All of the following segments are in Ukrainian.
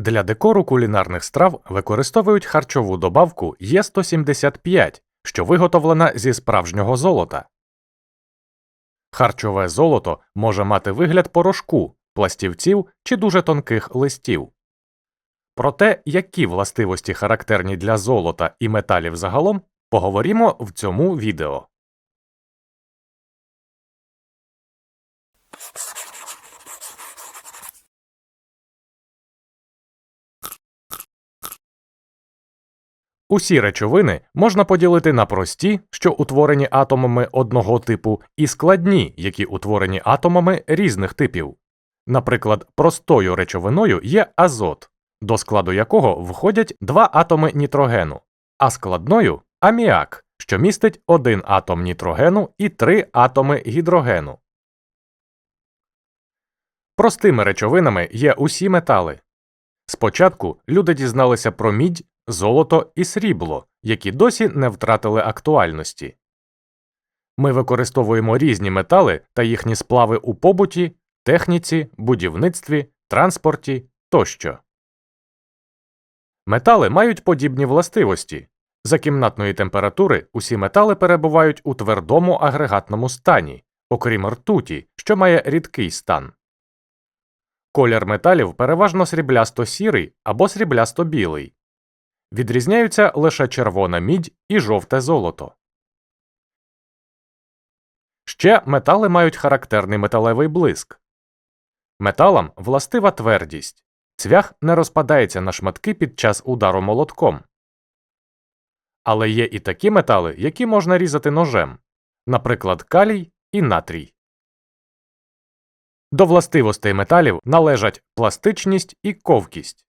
Для декору кулінарних страв використовують харчову добавку Є175, що виготовлена зі справжнього золота. Харчове золото може мати вигляд порошку, пластівців чи дуже тонких листів. Про те, які властивості характерні для золота і металів загалом, поговоримо в цьому відео. Усі речовини можна поділити на прості, що утворені атомами одного типу, і складні, які утворені атомами різних типів. Наприклад, простою речовиною є азот, до складу якого входять два атоми нітрогену, а складною аміак, що містить один атом нітрогену і три атоми гідрогену. Простими речовинами є усі метали. Спочатку люди дізналися про мідь, золото і срібло, які досі не втратили актуальності. Ми використовуємо різні метали та їхні сплави у побуті, техніці, будівництві, транспорті тощо. Метали мають подібні властивості. За кімнатної температури усі метали перебувають у твердому агрегатному стані, окрім ртуті, що має рідкий стан. Колір металів переважно сріблясто-сірий або сріблясто-білий. Відрізняються лише червона мідь і жовте золото. Ще метали мають характерний металевий блиск. Металам властива твердість. Цвях не розпадається на шматки під час удару молотком. Але є і такі метали, які можна різати ножем, наприклад, калій і натрій. До властивостей металів належать пластичність і ковкість.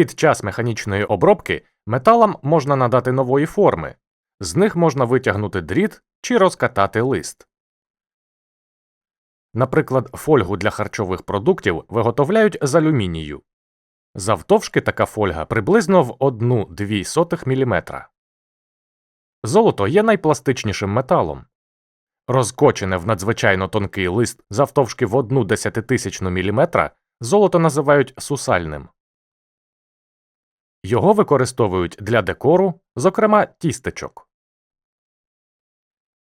Під час механічної обробки металам можна надати нової форми, з них можна витягнути дріт чи розкатати лист. Наприклад, фольгу для харчових продуктів виготовляють з алюмінію. Завтовшки така фольга приблизно в 1-2 мм. Золото є найпластичнішим металом. Розкочене в надзвичайно тонкий лист завтовшки в 1 десятитисячну міліметра золото називають сусальним. Його використовують для декору, зокрема тістечок.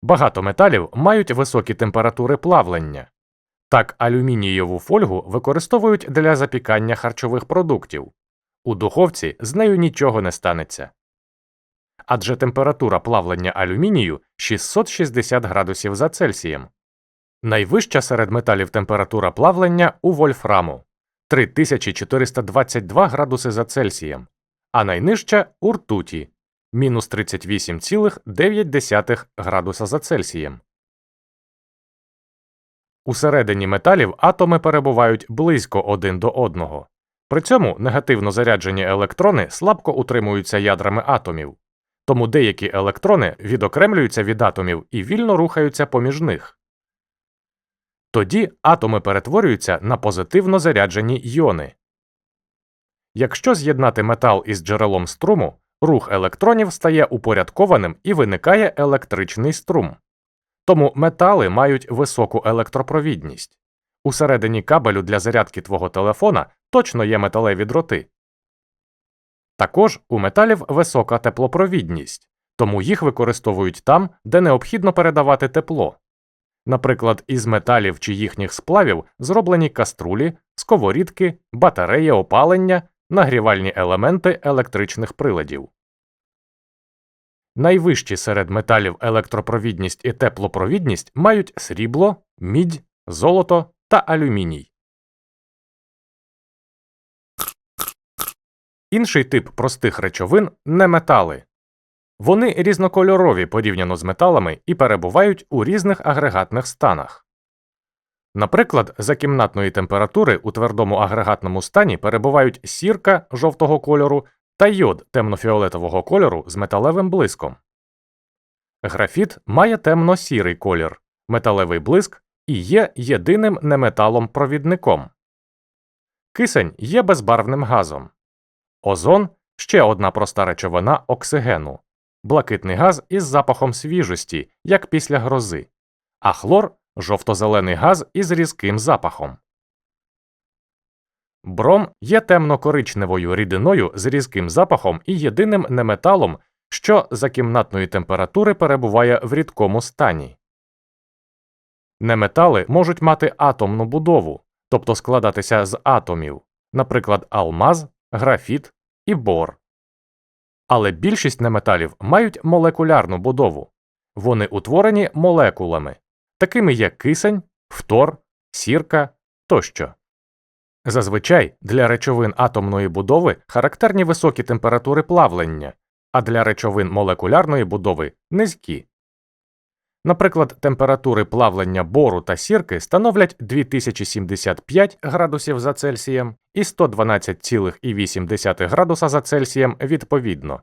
Багато металів мають високі температури плавлення. Так, алюмінієву фольгу використовують для запікання харчових продуктів. У духовці з нею нічого не станеться. Адже температура плавлення алюмінію 660 градусів за Цельсієм. Найвища серед металів температура плавлення у вольфраму 3422 градуси за Цельсієм, а найнижча у ртуті мінус 38,9 градуса за Цельсієм. Усередині металів атоми перебувають близько один до одного. При цьому негативно заряджені електрони слабко утримуються ядрами атомів, тому деякі електрони відокремлюються від атомів і вільно рухаються поміж них. Тоді атоми перетворюються на позитивно заряджені йони. Якщо з'єднати метал із джерелом струму, рух електронів стає упорядкованим і виникає електричний струм. Тому метали мають високу електропровідність. Усередині кабелю для зарядки твого телефона точно є металеві дроти. Також у металів висока теплопровідність, тому їх використовують там, де необхідно передавати тепло. Наприклад, із металів чи їхніх сплавів зроблені каструлі, сковорідки, батареї опалення, нагрівальні елементи електричних приладів. Найвищі серед металів електропровідність і теплопровідність мають срібло, мідь, золото та алюміній. Інший тип простих речовин неметали. Вони різнокольорові порівняно з металами і перебувають у різних агрегатних станах. Наприклад, за кімнатної температури у твердому агрегатному стані перебувають сірка жовтого кольору та йод темнофіолетового кольору з металевим блиском. Графіт має темно-сірий колір, металевий блиск і є єдиним неметалом провідником. Кисень є безбарвним газом. Озон ще одна проста речовина оксигену, блакитний газ із запахом свіжості, як після грози, а хлор жовто-зелений газ із різким запахом. Бром є темно-коричневою рідиною з різким запахом і єдиним неметалом, що за кімнатної температури перебуває в рідкому стані. Неметали можуть мати атомну будову, тобто складатися з атомів, наприклад, алмаз, графіт і бор. Але більшість неметалів мають молекулярну будову. Вони утворені молекулами, такими як кисень, фтор, сірка тощо. Зазвичай для речовин атомної будови характерні високі температури плавлення, а для речовин молекулярної будови низькі. Наприклад, температури плавлення бору та сірки становлять 2075 градусів за Цельсієм і 112,8 градуса за Цельсієм відповідно.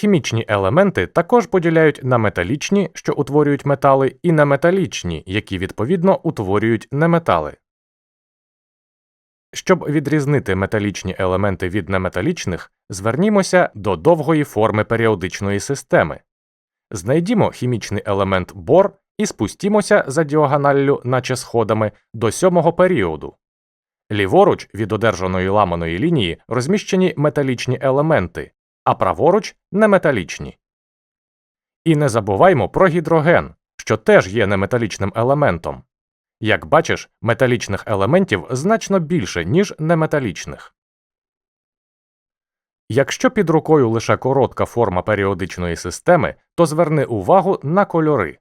Хімічні елементи також поділяють на металічні, що утворюють метали, і неметалічні, які відповідно утворюють неметали. Щоб відрізнити металічні елементи від неметалічних, звернімося до довгої форми періодичної системи. Знайдімо хімічний елемент бор і спустімося за діагоналлю, наче сходами, до сьомого періоду. Ліворуч від одержаної ламаної лінії розміщені металічні елементи, а праворуч неметалічні. І не забуваймо про гідроген, що теж є неметалічним елементом. Як бачиш, металічних елементів значно більше, ніж неметалічних. Якщо під рукою лише коротка форма періодичної системи, то зверни увагу на кольори.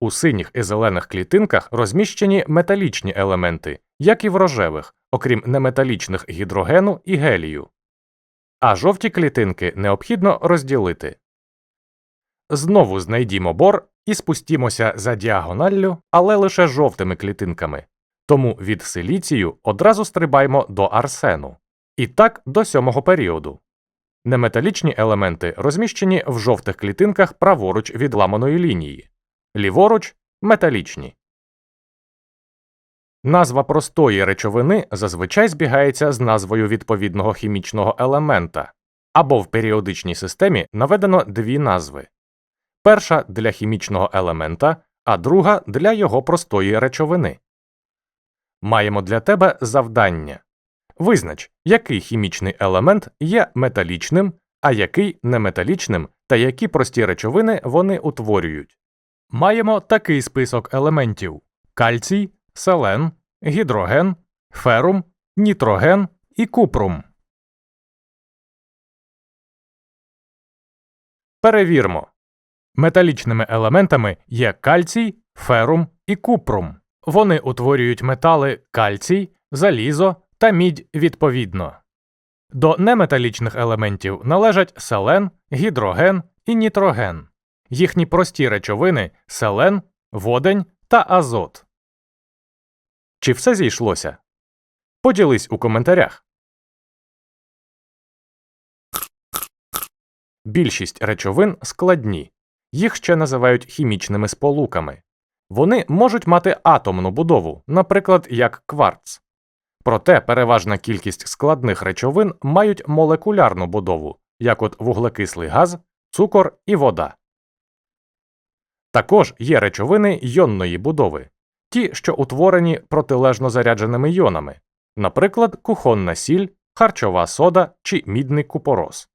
У синіх і зелених клітинках розміщені металічні елементи, як і в рожевих, окрім неметалічних гідрогену і гелію. А жовті клітинки необхідно розділити. Знову знайдімо бор і спустімося за діагоналлю, але лише жовтими клітинками. Тому від силіцію одразу стрибаймо до арсену. І так до сьомого періоду. Неметалічні елементи розміщені в жовтих клітинках праворуч від ламаної лінії, ліворуч металічні. Назва простої речовини зазвичай збігається з назвою відповідного хімічного елемента, або в періодичній системі наведено дві назви перша для хімічного елемента, а друга для його простої речовини. Маємо для тебе завдання визнач, який хімічний елемент є металічним, а який неметалічним, та які прості речовини вони утворюють. Маємо такий список елементів кальцій, селен, гідроген, ферум, нітроген і купрум. Перевірмо. Металічними елементами є кальцій, ферум і купрум. Вони утворюють метали кальцій, залізо та мідь відповідно. До неметалічних елементів належать селен, гідроген і нітроген. Їхні прості речовини селен, водень та азот. Чи все зійшлося? Поділись у коментарях. Більшість речовин складні. Їх ще називають хімічними сполуками. Вони можуть мати атомну будову, наприклад, як кварц. Проте переважна кількість складних речовин мають молекулярну будову, як от вуглекислий газ, цукор і вода. Також є речовини йонної будови, ті, що утворені протилежно зарядженими йонами, наприклад, кухонна сіль, харчова сода чи мідний купорос.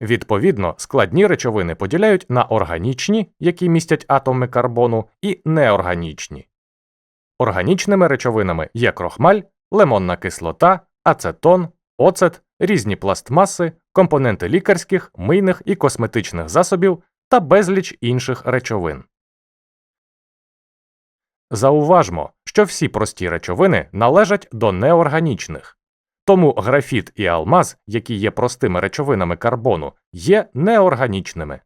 Відповідно, складні речовини поділяють на органічні, які містять атоми карбону, і неорганічні. Органічними речовинами є крохмаль, лимонна кислота, ацетон, оцет, різні пластмаси, компоненти лікарських, мийних і косметичних засобів та безліч інших речовин. Зауважмо, що всі прості речовини належать до неорганічних. Тому графіт і алмаз, які є простими речовинами карбону, є неорганічними.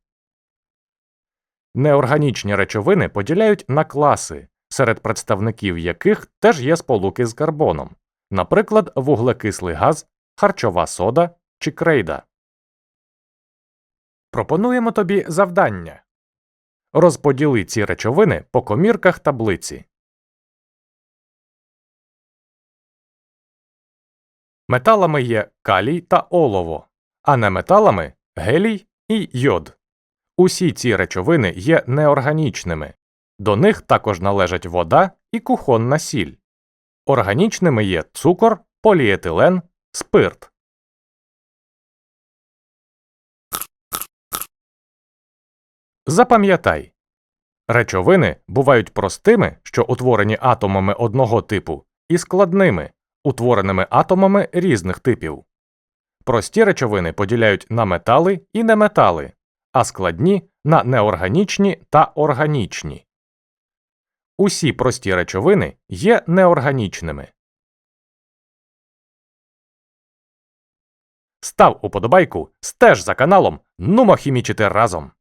Неорганічні речовини поділяють на класи, серед представників яких теж є сполуки з карбоном, наприклад, вуглекислий газ, харчова сода чи крейда. Пропонуємо тобі завдання розподіли ці речовини по комірках таблиці. Металами є калій та олово, а неметалами гелій і йод. Усі ці речовини є неорганічними, До них також належать вода і кухонна сіль. Органічними є цукор, поліетилен, спирт. Запам'ятай. Речовини бувають простими, що утворені атомами одного типу, і складними, утвореними атомами різних типів. Прості речовини поділяють на метали і неметали, а складні на неорганічні та органічні. Усі прості речовини є неорганічними. Став уподобайку, стеж за каналом, нумо хімічити разом.